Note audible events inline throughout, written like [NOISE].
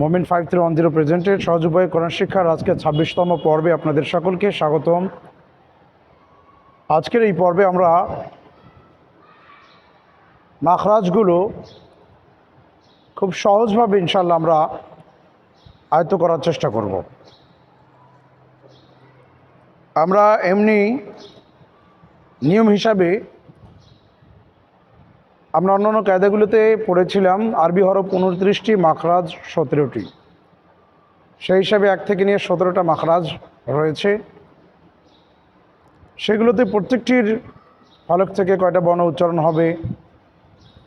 মোমেন five three one zero presented সহজ উপায়ে কোরআন শিক্ষার আজকে ছাব্বিশতম পর্বে আপনাদের সকলকে স্বাগতম। আজকের এই পর্বে আমরা মাখরাজগুলো খুব সহজভাবে ইনশাল্লাহ আমরা আয়ত্ত করার চেষ্টা করব। আমরা এমনি নিয়ম হিসাবে আমরা অন্যান্য কায়দাগুলোতে পড়েছিলাম, আরবি হরফ উনত্রিশটি, মাখরাজ সতেরোটি। সেই হিসাবে এক থেকে নিয়ে সতেরোটা মাখরাজ রয়েছে। সেগুলোতে প্রত্যেকটির ফলক থেকে কয়টা বর্ণ উচ্চারণ হবে,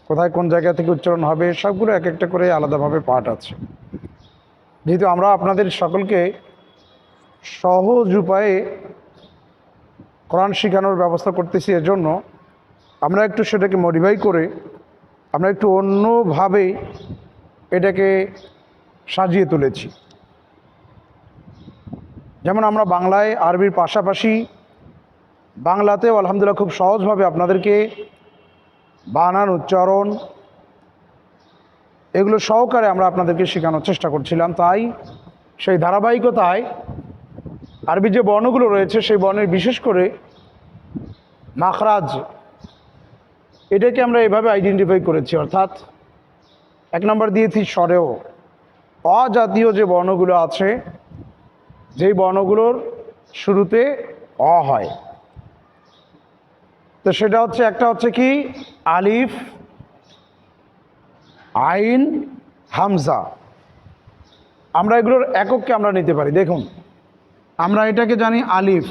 কোথায় কোন জায়গা থেকে উচ্চারণ হবে, সবগুলো এক একটা করে আলাদাভাবে পাঠ আছে। যেহেতু আমরা আপনাদের সকলকে সহজ উপায়ে কোরআন শেখানোর ব্যবস্থা করতেছি এজন্য আমরা একটু সেটাকে মডিফাই করে আমরা একটু অন্যভাবে এটাকে সাজিয়ে তুলেছি। যেমন আমরা বাংলায় আরবির পাশাপাশি বাংলাতেও আলহামদুলিল্লাহ খুব সহজভাবে আপনাদেরকে বানান, উচ্চারণ এগুলো সহকারে আমরা আপনাদেরকে শেখানোর চেষ্টা করছিলাম। তাই সেই ধারাবাহিকতায় আরবি যে বর্ণগুলো রয়েছে, সেই বর্ণের বিশেষ করে মাখরাজ এটাকে আমরা এভাবে আইডেন্টিফাই করেছি, অর্থাৎ এক নম্বর দিয়েছি স্বরেও। অজাতীয় যে বর্ণগুলো আছে, যেই বর্ণগুলোর শুরুতে অ হয়। তো সেটা হচ্ছে, একটা হচ্ছে কি? আলিফ, আইন, হামজা। আমরা এগুলোর একককে আমরা নিতে পারি। দেখুন, আমরা এটাকে জানি আলিফ।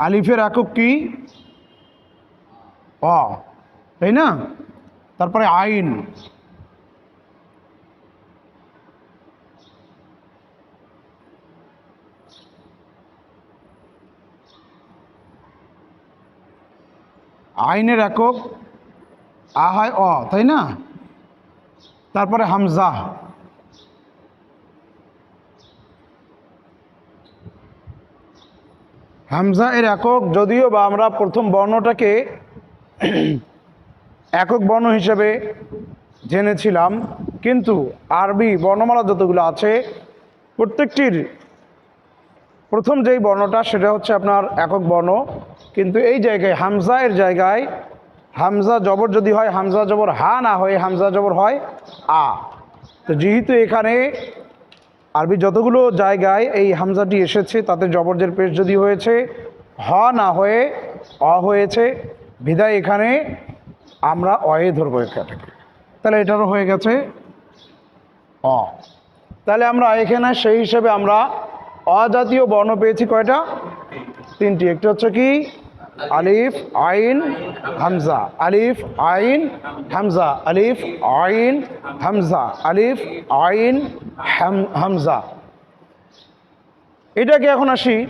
আলিফের একক কি? অ তাই না? তারপরে আইন। আইনের একক আ হয় অ, তাই না? তারপরে হামজা। হামজা এর একক, যদিও বা আমরা প্রথম বর্ণটাকে একক বর্ণ হিসেবে জেনেছিলাম, কিন্তু আরবি বর্ণমালা যতগুলো আছে, প্রত্যেকটির প্রথম যেই বর্ণটা সেটা হচ্ছে আপনার একক বর্ণ। কিন্তু এই জায়গায়, হামজা এর জায়গায়, হামজা জবর যদি হয়, হামজা জবর হা না হয়ে হামজা জবর হয়, আ। তো যেহেতু এখানে আরবি যতগুলো জায়গায় এই হামজাটি এসেছে, তাতে জবরজের পেশ যদি হয়েছে, হ না হয়ে, অ হয়েছে, বিদায় এখানে, আমরা অয়ে ধরবো এখানে। তাহলে এটারও হয়ে গেছে, অ। তাহলে আমরা এখানে সেই হিসেবে আমরা অজাতীয় বর্ণ পেয়েছি কয়টা? তিনটি। একটি হচ্ছে কি? আলিফ, আইন, হামজা। আলিফ, আইন, হামজা। আলিফ, আইন, হামজা। আলিফ, আইন, হাম, হামজা। এটাকে এখন আসি।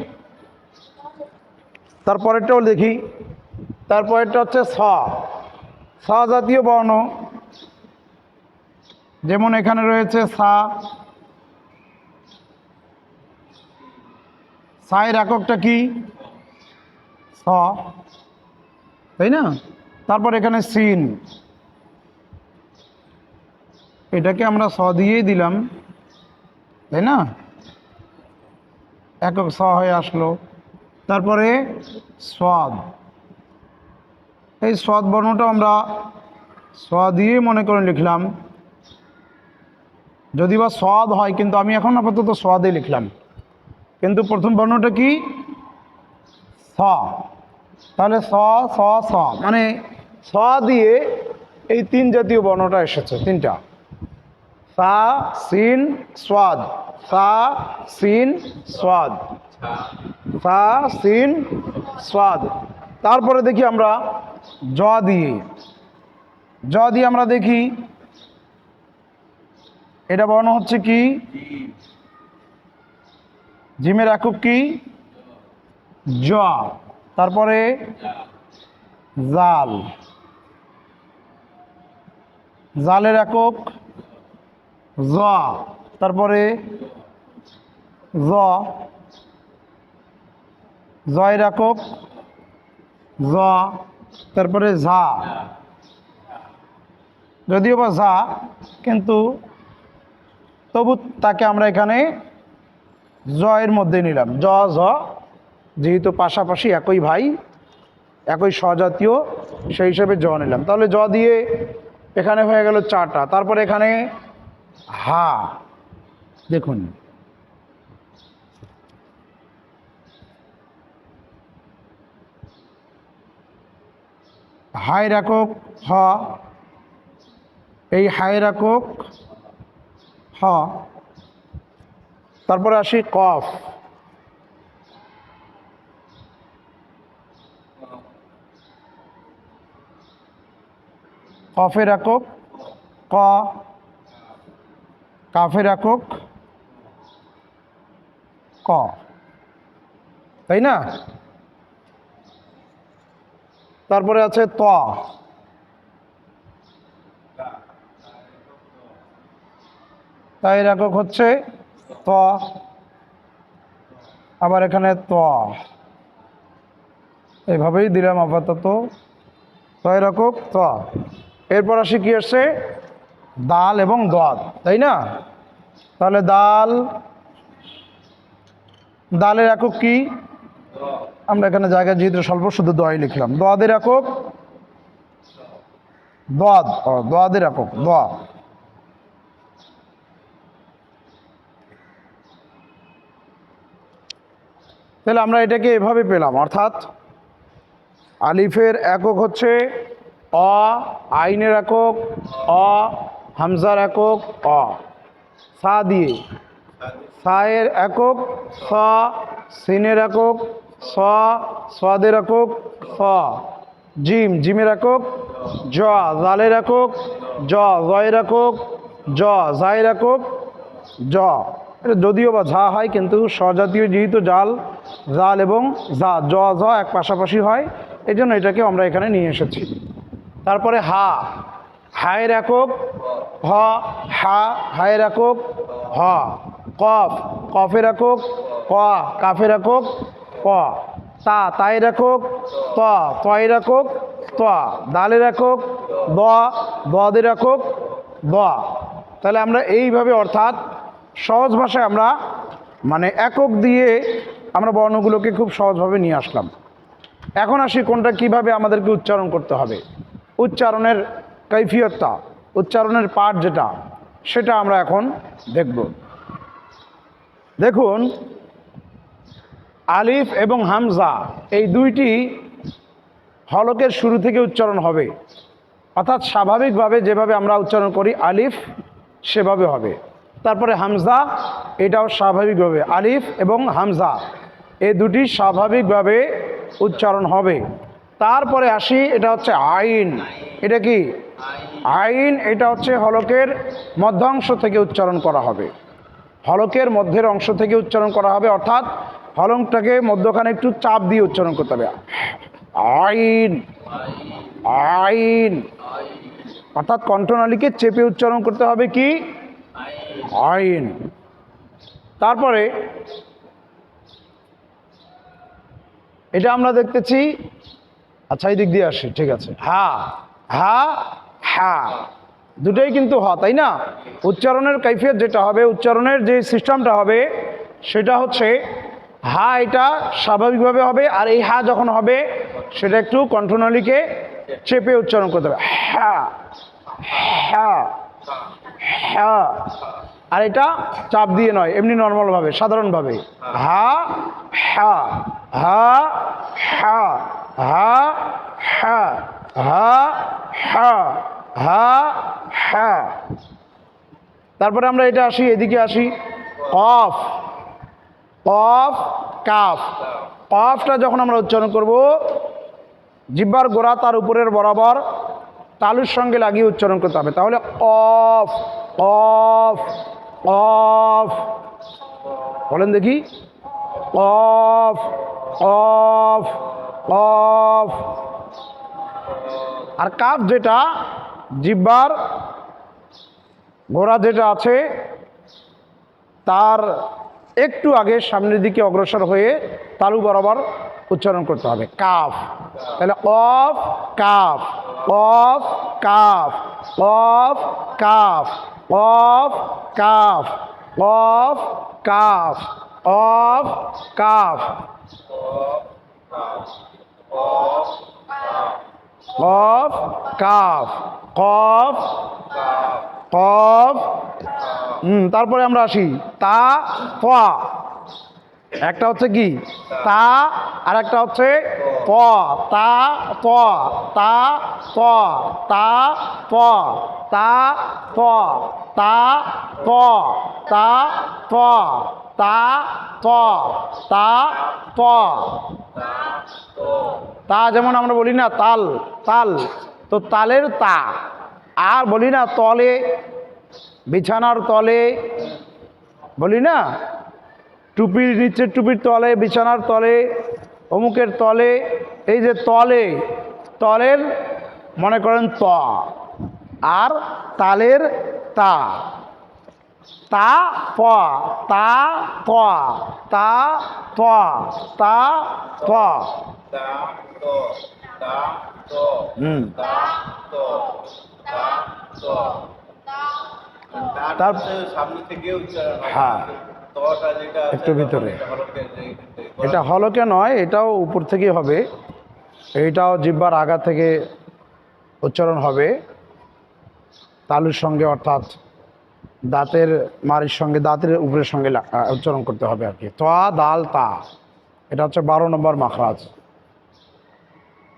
তারপরেরটাও দেখি। তারপরেরটা হচ্ছে স। স জাতীয় বর্ণ। যেমন এখানে রয়েছে সা। সায়ের এককটা কি? স। তাই না? তারপর এখানে সিন। এটাকে আমরা স দিয়েই দিলাম। তাই না? একক স হয়ে আসলো। তারপরে স্বাদ। এই স্বাদ বর্ণটা আমরা স দিয়ে মনে করে লিখলাম। যদি বা স্বাদ হয়, কিন্তু আমি এখন আপাতত স্বাদে লিখলাম। কিন্তু প্রথম বর্ণটা কি? স। তাহলে স স স। মানে স দিয়ে এই তিন জাতীয় বর্ণটা এসেছে, তিনটা। সা, সিন, স্বাদ। সা, সিন, স্বাদ। সা, সিন, স্বাদ। তারপরে দেখি আমরা জ দিয়ে। জ দিয়ে আমরা দেখি, এটা বর্ণ হচ্ছে কি? জিমের একক কি? জ। তারপরে জাল। জালের একক জ। তারপরে জ। জয়ের একক জ। তারপরে ঝা। যদিও বা ঝা, কিন্তু তবু তাকে আমরা এখানে জয়ের মধ্যে নিলাম। জ জ যেহেতু পাশাপাশি একই ভাই, একই স্বজাতীয়, সেই হিসেবে জ নিলাম। তাহলে জ দিয়ে এখানে হয়ে গেল চারটা। তারপরে এখানে হা। দেখুন। হায়ের একক হ। এই হায়ের একক হ। তারপরে আসি কফ। কফের একক ক কাফের একক ক। তাই না? তারপরে আছে ত। তাই একক হচ্ছে ত। আবার এখানে ত। এইভাবেই দিলাম আপাতত। ত একক ত। এরপর আসি কি আসছে দাল এবং দদ তাই না? তাহলে দাল, দালের একক কি? আমরা এখানে জায়গা যেহেতু স্বল্প, শুধু দোয়াই লিখলাম। দোয়াদের একক? দোয়াদ দোয়াদের একক, দোয়া। তাহলে আমরা এটাকে এভাবে পেলাম, অর্থাৎ আলিফের একক হচ্ছে অ আইনের একক অ, হামজার একক, অ। সা দিয়ে। সায়ের একক, স, সিনের একক, স, সাদের একক, স। জিম, জিমের একক, জ, জালের একক, জ, জয়ের একক, জ, জায়ের একক, জ। এটা যদিও বা ঝা হয়, কিন্তু স্বজাতীয় যেহেতু জাল জাল এবং জা, জ জ এক পাশাপাশি হয় এই জন্য এটাকে আমরা এখানে নিয়ে এসেছি। তারপরে হা, হায়ের একক, হ, হা, হায়ের একক, হ, কফ, কফের একক, ক, কাফের একক ক তা, তায়ের একক, ত, তয়ের একক, ত, দালের একক, দ, দদের একক, দ। তাহলে আমরা এইভাবে অর্থাৎ সহজ ভাষায় আমরা মানে একক দিয়ে আমরা বর্ণগুলোকে খুব সহজভাবে নিয়ে আসলাম। এখন আসি কোনটা কীভাবে আমাদেরকে উচ্চারণ করতে হবে। উচ্চারণের কৈফিয়তটা, উচ্চারণের পাঠ যেটা, সেটা আমরা এখন দেখব। দেখুন, আলিফ এবং হামজা এই দুইটি হলকের শুরু থেকে উচ্চারণ হবে। অর্থাৎ স্বাভাবিকভাবে যেভাবে আমরা উচ্চারণ করি, আলিফ সেভাবে হবে। তারপরে হামজা, এটাও স্বাভাবিকভাবে, আলিফ এবং হামজা এই দুটি স্বাভাবিকভাবে উচ্চারণ হবে। তারপরে আসি, এটা হচ্ছে আইন। এটা কি? আইন, এটা হচ্ছে হলকের মধ্যাংশ থেকে উচ্চারণ করা হবে। হলকের মধ্যের অংশ থেকে উচ্চারণ করা হবে, অর্থাৎ হলংটাকে মধ্যখানে একটু চাপ দিয়ে উচ্চারণ করতে হবে। আইন আইন। অর্থাৎ কণ্ঠনালীকে চেপে উচ্চারণ করতে হবে কি? আইন। তারপরে, এটা আমরা দেখতেছি আচ্ছা এই দিক দিয়ে আসি, ঠিক আছে। হা হা হা। দুটোই কিন্তু হ, তাই না? উচ্চারণের কৈফিয়ত যেটা হবে, উচ্চারণের যে সিস্টেমটা হবে, সেটা হচ্ছে হা, এটা স্বাভাবিকভাবে হবে, আর এই হা যখন হবে, সেটা একটু কণ্ঠনালীকে চেপে উচ্চারণ করতে হবে। হ্যাঁ হ্যাঁ হ্যাঁ আর এটা চাপ দিয়ে নয়, এমনি নর্মালভাবে, সাধারণভাবে। হা হা হা হা। হা হা হা হা হা হা। তারপরে আমরা এটা আসি, এদিকে আসি। কফ কফ, কাফ। কফটা যখন আমরা উচ্চারণ করব, জিব্বার গোড়া তার উপরের বরাবর তালুর সঙ্গে লাগিয়ে উচ্চারণ করতে হবে। তাহলে অফ অফ অফ বলেন দেখি। অফ অফ অফ। আর কাপ যেটা, জিব্বার গোড়া যেটা আছে, তার একটু আগে সামনের দিকে অগ্রসর হয়ে তালু বরাবর উচ্চারণ করতে হবে। কাফ। তাহলে অফ, কাফ অফ কাফ অফ কাফ অফ কাফ অফ কাফ অফ, কাফ। কফ, কাফ, কফ কফ তারপরে আমরা আসি। তা, ফা। একটা হচ্ছে কি? তা আর একটা হচ্ছে প। তা প। তা প। তা প। তা প। তা প। তা, প। তা প তা প তা যেমন আমরা বলি না, তাল তাল। তো তালের তা। আর বলি না, তলে, বিছানার তলে। বলি না? টুপির নিচের টুপির তলে, বিছানার তলে, অমুকের তলে। এই যে তলে, তলের মনে করেন ত। আর তালের তা। তা, প, তা তা তা তা তো তা হুম তার- থেকে হ্যাঁ। একটু ভিতরে। এটা হলকে নয়, এটাও উপর থেকেই হবে এইটাও জিব্বার আগা থেকে উচ্চারণ হবে তালুর সঙ্গে অর্থাৎ দাঁতের মারির সঙ্গে, দাঁতের উপরের সঙ্গে উচ্চারণ করতে হবে আর কি। তোয়া দাল, তা। এটা হচ্ছে বারো নম্বর মাখরাজ।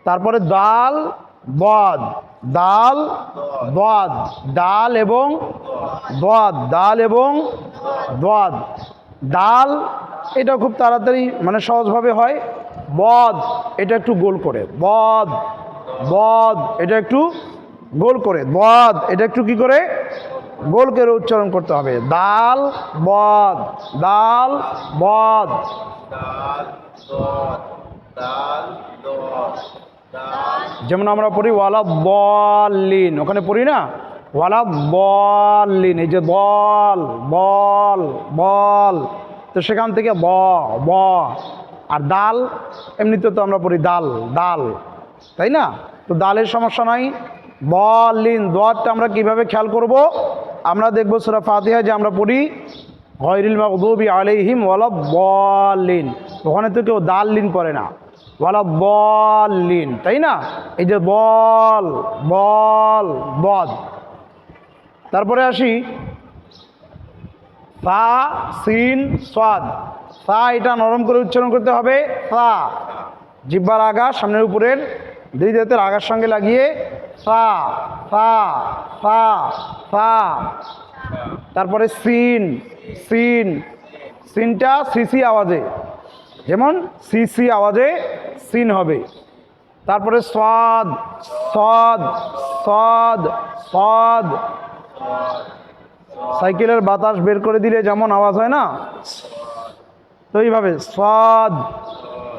তারপরে দাল, বদ। দাল, বদ। ডাল এবং বদ। ডাল এবং বদ। ডাল এটা খুব তাড়াতাড়ি মানে সহজভাবে হয়। বদ, এটা একটু গোল করে। বদ বদ, এটা একটু গোল করে। বদ, এটা একটু কি করে? গোল করে উচ্চারণ করতে হবে। দাল বদ দাল বদ। যেমন আমরা পড়ি ওয়ালা বলিন ওখানে পড়ি না? ওয়ালা বলিন এই যে বল বল বল। তো সেখান থেকে ব ব। আর ডাল এমনিতে তো আমরা পড়ি ডাল ডাল তাই না? তো ডালের সমস্যা নাই। বলিন দোয়ারটা আমরা কীভাবে খেয়াল করব? আমরা দেখব সুরা ফাতিহা যে আমরা পড়ি, গয়রিল মাকদুবি আলাইহিম ওয়ালা বলিন ওখানে তো কেউ দাল লিন পড়ে না। ওয়ালা বলিন তাই না? এই যে বল বল, বদ। তারপরে আসি, সা, সিন, সাদ। সা এটা নরম করে উচ্চারণ করতে হবে। সা, জিব্বার আগা, সামনের উপরের দুই দাঁতের আগার সঙ্গে লাগিয়ে সা সা সা সা। তারপরে সিন সিন। সিনটা সিসি আওয়াজে। যেমন সিসি আওয়াজে সিন হবে। তারপরে সদ সদ সদ সদ। সাইকেলের বাতাস বের করে দিলে যেমন আওয়াজ হয় না, তো এইভাবে সদ,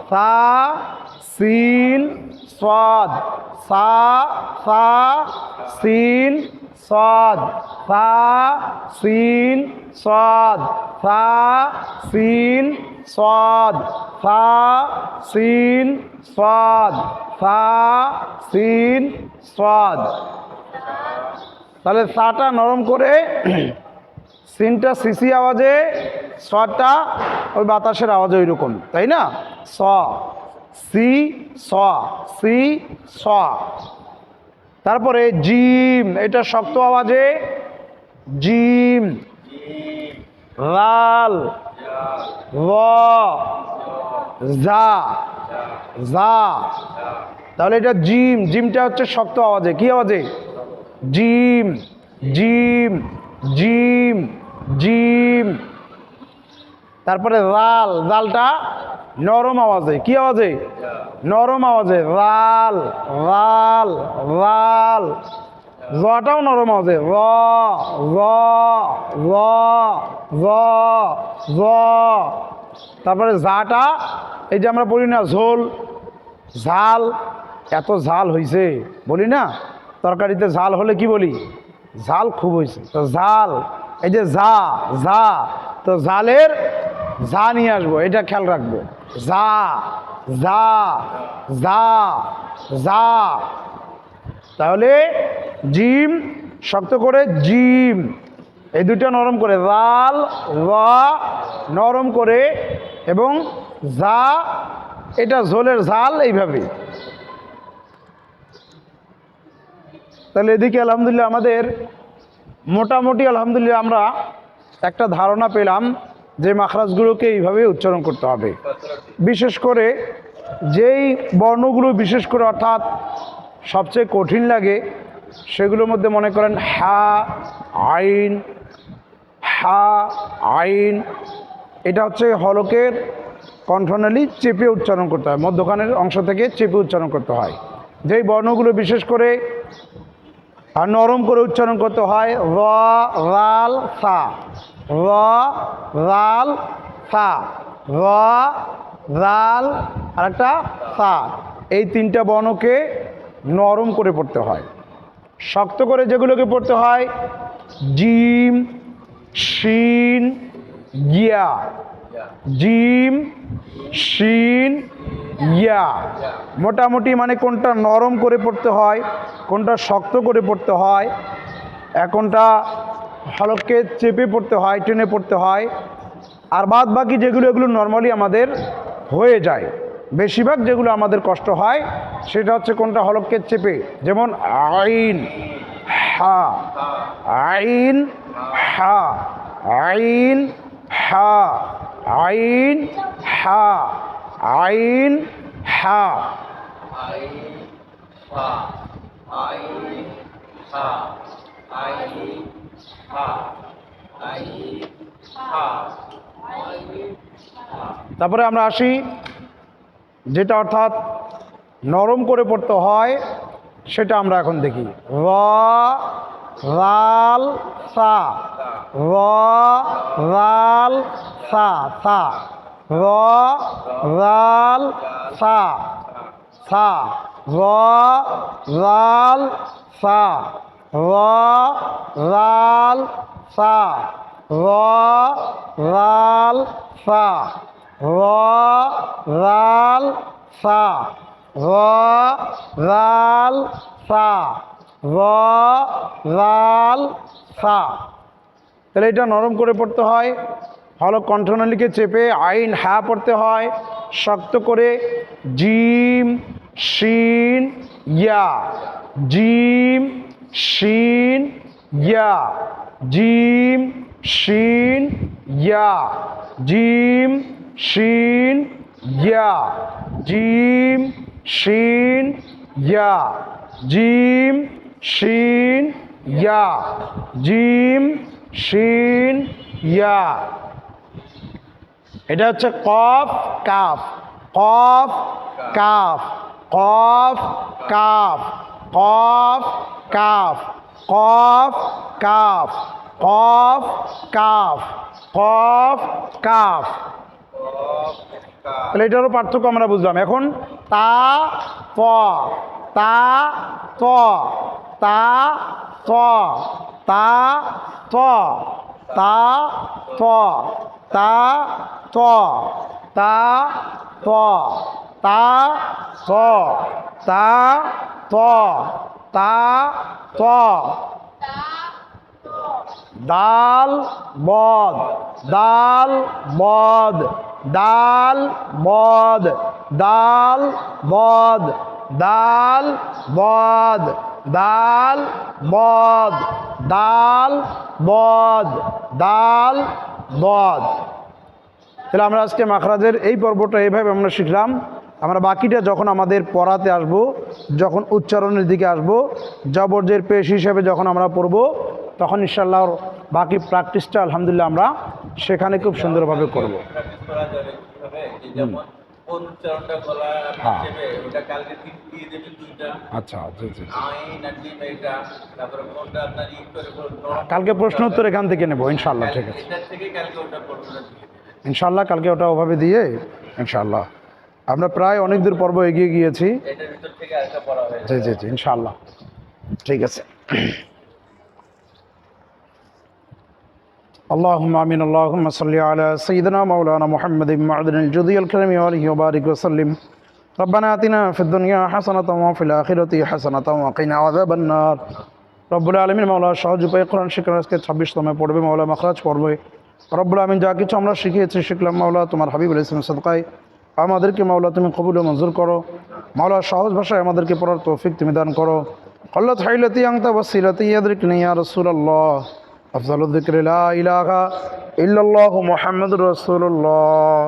সা সিন সদ, সা সা সিন সদ, সা সিন সদ, সা সিন সদ, সা সিন সদ, সা সিন সদ। তাহলে সাটা নরম করে [CLEARS THROAT] সিনটা সিসি আওয়াজে, সটা ওই বাতাসের আওয়াজে ওই রকম তাই না? স। সি স সি স। তারপরে জিম, এটা শক্ত আওয়াজে। জিম। লাল। জা। জা। তাহলে এটা জিম, জিমটা হচ্ছে শক্ত আওয়াজে। কি আওয়াজে? জিম জিম জিম জিম। তারপরে লাল, লালটা নরম আওয়াজে, কি আওয়াজে? নরম আওয়াজে লাল লাল লাল জটাও নরম আওয়াজে, র র র র র তারপরে জাটা এই যে আমরা বলি না ঝোল, ঝাল, এত ঝাল হয়েছে বলি না? তরকারিতে ঝাল হলে কি বলি? ঝাল খুব হয়েছে তো ঝাল, এই যে ঝা ঝা, তো ঝালের যা নিয়ে আসব, এটা খেয়াল রাখব। যা যা যা যা। তাহলে জিম শক্ত করে জিম। এই দুটো নরম করে লাল ওয়া নরম করে এবং যা, এটা ঝোলের ঝাল এইভাবে। তাহলে এদিকে আলহামদুলিল্লাহ আমাদের মোটামুটি আলহামদুলিল্লাহ আমরা একটা ধারণা পেলাম যে মাখরাজগুলোকে এইভাবে উচ্চারণ করতে হবে। বিশেষ করে যেই বর্ণগুলো বিশেষ করে অর্থাৎ সবচেয়ে কঠিন লাগে, সেগুলোর মধ্যে মনে করেন হা, আইন হা, আইন, এটা হচ্ছে হলকের কণ্ঠনালী চেপে উচ্চারণ করতে হয়, মধ্যখানের অংশ থেকে চেপে উচ্চারণ করতে হয়। যেই বর্ণগুলো বিশেষ করে নরম করে উচ্চারণ করতে হয় রাল, সা। র, রাল, সা। র, রাল আর একটা সা। এই তিনটা বর্ণকে নরম করে পড়তে হয়। শক্ত করে যেগুলোকে পড়তে হয়, জিম, শিন, গিয়া। জিম, শিন ইয়া মোটামুটি মানে কোনটা নরম করে পড়তে হয়, কোনটা শক্ত করে পড়তে হয় কোনটা হলককে চেপে পড়তে হয়, টেনে পড়তে হয়। আর বাদ বাকি যেগুলো, এগুলো নর্মালি আমাদের হয়ে যায়। বেশিরভাগ যেগুলো আমাদের কষ্ট হয়, সেটা হচ্ছে কোনটা? হলককে চেপে। যেমন আইন, হা আইন হা আইন হা আইন হা আইন, হা। আই হা আই হা আই হা আই হা তারপরে আমরা আসি, যেটা অর্থাৎ নরম করে পড়তে হয়, সেটা আমরা এখন দেখি। র লাল সা। র লাল সা সা। র লাল সা। সা। র লাল সা। র লাল সা র লাল সা র লাল সা র লাল সা র লাল সা তাহলে এটা নরম করে পড়তে হয় ভালো কণ্ঠনালীকে চেপে আইন হ্যা পড়তে হয় শক্ত করে জিম শিন ইয়া জিম শিন, ইয়া। জিম, শিন, ইয়া। জিম, শিন, ইয়া। জিম, শিন, ইয়া। জিম, শিন, ইয়া। জিম, শিন, ইয়া। এটা হচ্ছে কফ, কাফ। কফ কাফ। কফ, কাফ। কফ, কাফ কফ কাফ কফ কাফ কফ, কাফ। তাহলে এটারও পার্থক্য আমরা বুঝলাম। এখন তা প তা প তা প তা প তা প তা প তা প তা প তা প তা প দাল, বদ। দাল বদ। দাল বদ। দাল বদ। দাল বদ। দাল বদ। দাল বদ। দাল, বদ। তাহলে আমরা আজকে মাখরাজের এই পর্বটা এইভাবে আমরা শিখলাম। আমরা বাকিটা যখন আমাদের পড়াতে আসব, যখন উচ্চারণের দিকে আসব, জবরজের পেশ হিসেবে যখন আমরা পড়ব, তখন ইনশাল্লাহর বাকি প্র্যাকটিসটা আলহামদুলিল্লাহ আমরা সেখানে খুব সুন্দরভাবে করব। হ্যাঁ। আচ্ছা, হ্যাঁ, কালকে প্রশ্ন উত্তর এখান থেকে নেব ইনশাল্লাহ ঠিক আছে। ইনশাল্লাহ কালকে ওটা ওভাবে দিয়ে ইনশাল্লাহ আমরা প্রায় অনেক দূর পর্ব এগিয়ে গিয়েছি এটার ভিতর থেকে আরেকটা পড়া হয়ে জি জি জি ইনশাল্লাহ ঠিক আছে اللهم امين اللهم صل على سيدنا مولانا محمد معدن الجدي الكريم وآله وبارك وسلم ربنا آتنا في الدنيا حسنة وفي الآخرة حسنة وقنا عذاب النار রব্বুল আলমিন মাওলা সহজ উপায় কোরআন শিক্ষার আজকে ছাব্বিশতমে পড়বে মাওলা মাখরাজ পড়বে রব্বুল আলমিন যা কিছু আমরা শিখিয়েছি শিখলাম মাওলা তোমার হাবিব ইসলাম সদকায় আমাদেরকে মাওলা তুমি কবুল মঞ্জুর করো। মাওলা সহজ ভাষায় আমাদেরকে পড়ার তৌফিক তুমি দান করো। কল্লত হাইলতি আংতা ওয়াসিলাতি ইয়াদরিক নিয়া রসুলাল্লাহ। আফজালুদ্দিকরিল্লা ইলাহা ইল্লাল্লাহু মোহাম্মদ রাসূলুল্লাহ।